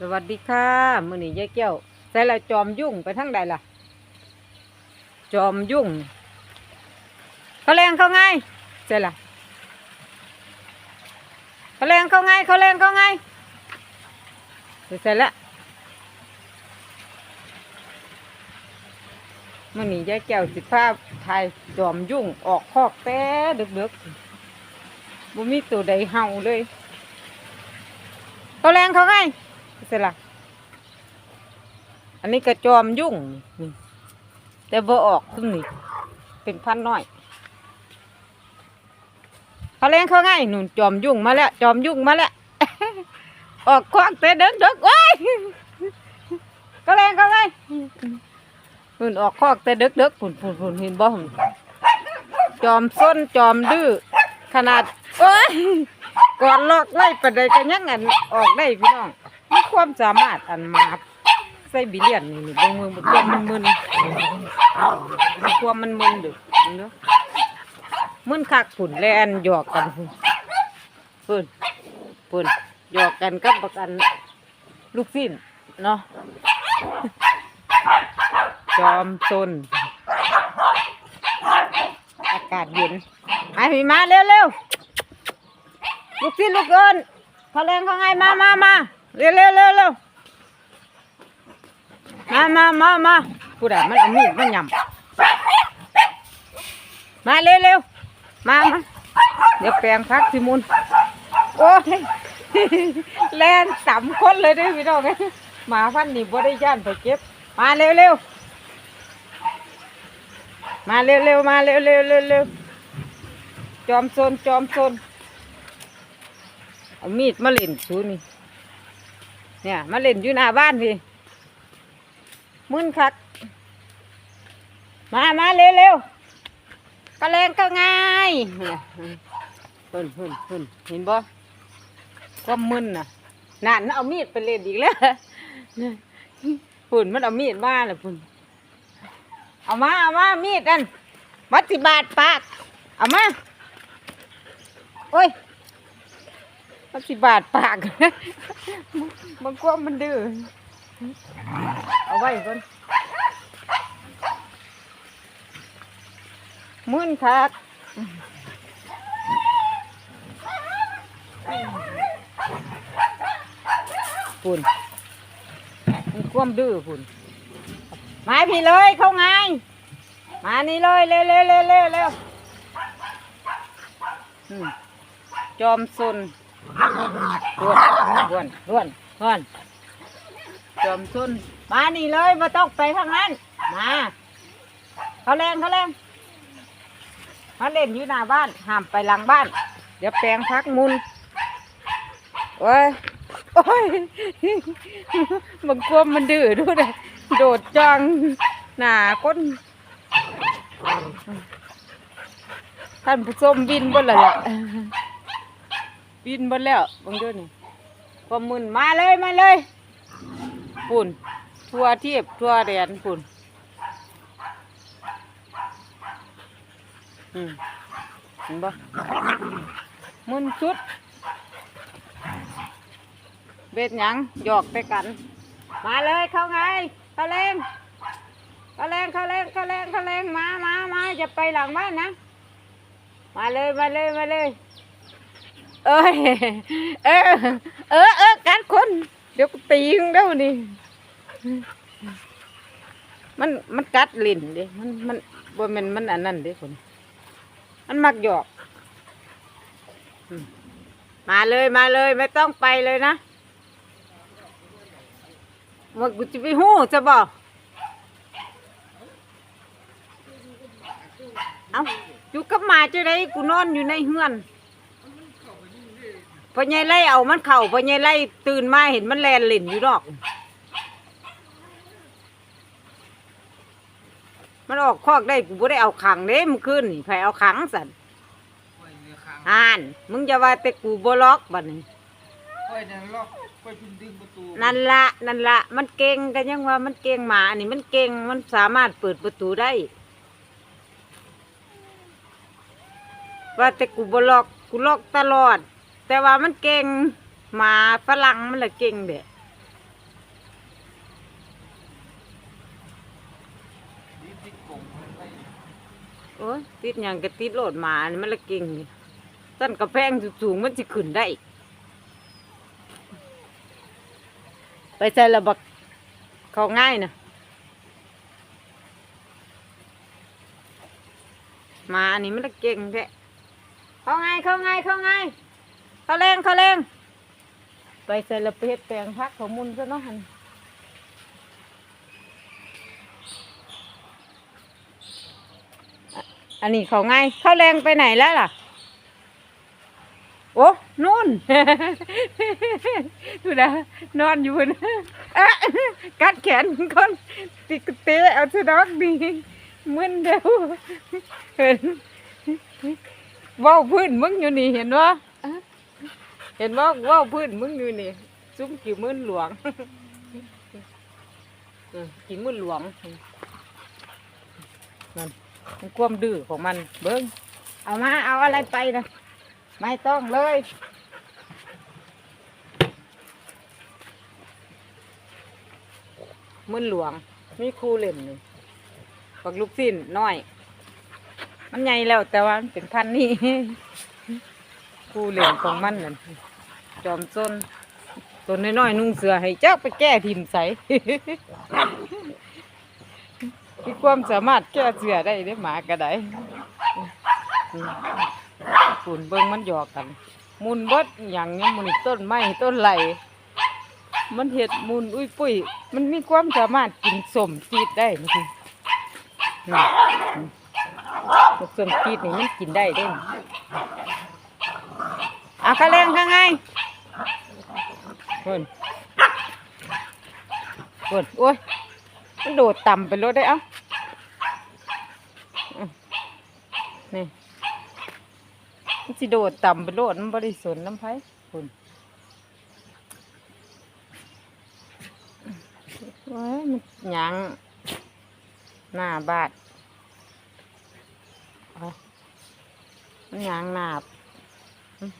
สวัสดีค่ะมือนี้ยายแก้วใส่ละจอมยุ่งไปทางใดล่ะ จอมยุ่งเขาแรงเขาไงใส่ละเขาแรงเขาไงเขาแรงเขาไงใส่ละมื้อนี้ยายแก้วสิภาพาทยจอมยุ่งออกคอกแต่ดึกๆบ่มีตัวใดเห่าเลยเขาแรงเขาไง เสร็จละอันนี้กระจอมยุ่งนี่แต่บ่ออกซุ่มนี่เป็นพันน้อยเขาเลี้ยงเขาไงหนุนจอมยุ่งมาแล้วจอมยุ่งมาแล้วออกควักแต่เด็กเด็กโอ้ยเขาเลี้ยงเขาไงหนุนออกคอกแต่เด็กเด็กๆผุนผุนผุนเห็นบ่หุ่นจอมส้นจอมดื้อขนาดโอ้ยก่อนลอกไล่ประเดกันยังอันออกได้พี่น้อง ความสามารถอันมาใส่บิเลียนนี่นี่เบางมือมันควมันมึนมีความมันมึนดึกเนาะมึนคักผุนแลนหยอกกันพุ่นปุ่นหยอกกันกับประกันลูกสิ้นเนาะจอมซนอากาศเย็นมาพี่มาเร็วเร็วๆลูกสิ้นลูกเอินเขาแรงเขาไงมามามา เร็วเร็วเร็วเร็วมามามามาผู้ใดมันเอามีดมันยำมาเร็วเร็วมามาเดี๋ยวแปลงพักสิมุนโอ้ยแลนสามคนเลยด้อพี่น้องเอ้หมาพันนี่บ่ได้ย่านไปเก็บ มาเร็วเร็วมาเร็วเร็วมาเร็วเร็วเร็วเร็วจอมโซนจอมโซนเอามีดมาเล่นชูนี่ เนี่ยมาเล่นอยู่หน้าบ้านพี่มึนคัก มามาเร็วเร็วๆก็แรงก็ง่ายเนี่ยหุ่นหุ่นหุ่นเห็นบ่ความมึนน่ะนั่นเอามีดไปเล่นอีกแล้วหุ่นมันเอามีดมาเลยพุ่นเอามาเอามามีดนั่นวัดสิบาทปากเอามาโอ้ย มันสิบาทปากมันกลัวมันดื้อเอาไว้ก่อนมื่นคักฝุ่นมันควมดื้อฝุ่นมาพี่เลยเข้าไงมานี่เลยเร็วเร็วเร็วเร็วเร็วจอมซน ร่วนร่วนร่วนร่วนจอมซุนมานี่เลยมาต้องไปทางนั้น มาเขาแรงเขาแรงมาเล่นอยู่หน้าบ้านห้ามไปหลังบ้าน เดี๋ยวแปลงพักมุนโอ้ยโอ้ยบางควมมันดื้อด้วยเลยโดดจังหนาก้นท่านผู้ชมบินบนเลยล่ะ บินหมดแล้วเบางเด้วยนี่ความมึนมาเลยมาเลยปุ่นทัวเทียบทัวแดนปุ่นอืมเห็นบ่มึนชุด เบ็ดหยังหยอกไปกัน มาเลยเข้าไงเข้าแรงเข้าแรงเข้าแรงเข้าแรงเข้าแรงมามามาจะไปหลังบ้านนะ มาเลยมาเลยมาเลย เอ้ยเออเออเออการคนเดี๋ยวกูตีมึงเด้วนี่มันมันกัดลิ้นดิมันมันบ่แมันมันอันนั้นด้คนมันมักหยอกมาเลยมาเลย ไม่ต้องไปเลยนะว่ากูจะไปหู้จะบอกเอาอยู่กับมาจะได้กูนอนอยู่ในเฮือน พอใหญ่ไล่เอามันเข่าพอใหญ่ไล่ตื่นมาเห็นมันแลนเล่นอยู่ดอก มันออกคอกได้กูบ่ได้เอาขังเด้มึงขึ้นนี่ไผเอาขังสันอ่าน มึงจะว่าแต่กูบ่ล็อกบัดนี้ค่อยนั่นล็อกค่อยพิมพ์ดึงประตูนั่นละนั่นละมันเก่งกันยังว่ามันเก่งหมานี่มันเก่งมันสามารถเปิดประตูได้ ว่าแต่กูบ่ล็อกกูล็อกตลอด แต่ว่ามันเก่งมาฝรั่งมันละเก่งเด้โอ้ติดอย่างกระติดโหลดมานี่มันละเก่งสั้นกระแพงสูงมันจะขึ้นได้ ไปใส่ระบักเขาง่ายนะมาอันนี้มันละเก่งแท้เขาง่ายเขาง่ายเขาง่าย เขาแรงเขาแรงไปใส่ระเพ็ดแปลงพักของมุนซะเนาะหันอันนี้เขาไงเขาแรงไปไหนแล้วล่ะ โอ้นู่นดูนะนอนอยู่นะกัดแขนคนติกเตะเอาสะดอกดีมึนเดียวเห็นว้าพื้นมึงอยู่นี่เห็นวะ เห็นว่าว้าพื้นมึงอยู่นี่ซุ้มกี่มื่นหลวงเออกี่มื่นหลวงนั่นมันความดื้อของมันเบิ้งเอามาเอาอะไรไปนะไม่ต้องเลยมึนหลวงมีครูเล่นนี่ปักลูกสิ้นน้อย มันใหญ่แล้วแต่ว่าเป็นพันนี่ ครูเล่นของมันนั่นจอมซนตัวน้อยๆนุ่งเสือให้เจ้าไปแก้ทิมใส มีความสามารถแก้เสือได้เด้หมากระไดฝุ่นเบิ่งมันหยอกกัน มุนเบดอย่างเนี้ยมุนต้นไม้ต้นไหลมันเห็ดมุนอุ้ยปุ้ย มันมีความสามารถกินสมจีดได้นี่คือนี่ลูกสมจีดนี่มันกินได้เด้ อะข้าแรงข้างไงคนคนโอ้ยมันโดดต่ำไปรถได้เอ้าอืมนี่มันสิโดดต่ำไปโลดมันบริสุทธิ์น้ำไผ่คุณว้ายมันหยังหน้าบาดเอามันหยังหนาบอืม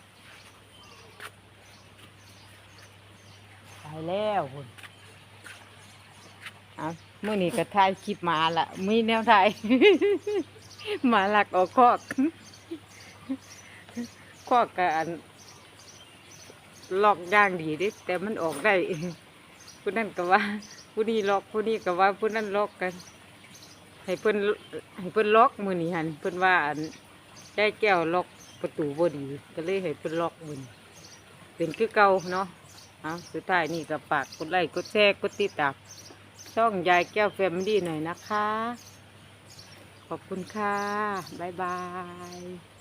ไปแล้วคุณเอามื่อนี้ก็ถ่ายคลิปมาละมีแนวถ่ายมาหลักออกคอกคอกกันล็อกย่างดีดิแต่มันออกได้ผู้นั้นก็ว่าผู้นี้ล็อกผู้นี้ก็ว่าผู้นั้นล็อกกัน ให้เพิ่นให้เพิ่นล็อกมือนี้หันเพิ่นว่าอันได้แก้วล็อกประตูบ่ดี ก็เลยให้เพิ่นล็อกมือนี้เป็นคือเก่าเนาะ เอาสุดท้ายนี่ก็ฝากกดไลค์กดแชร์กดติดตามช่องยายแก้วแฟมิลี่หน่อยนะคะ ขอบคุณค่ะ บ๊ายบาย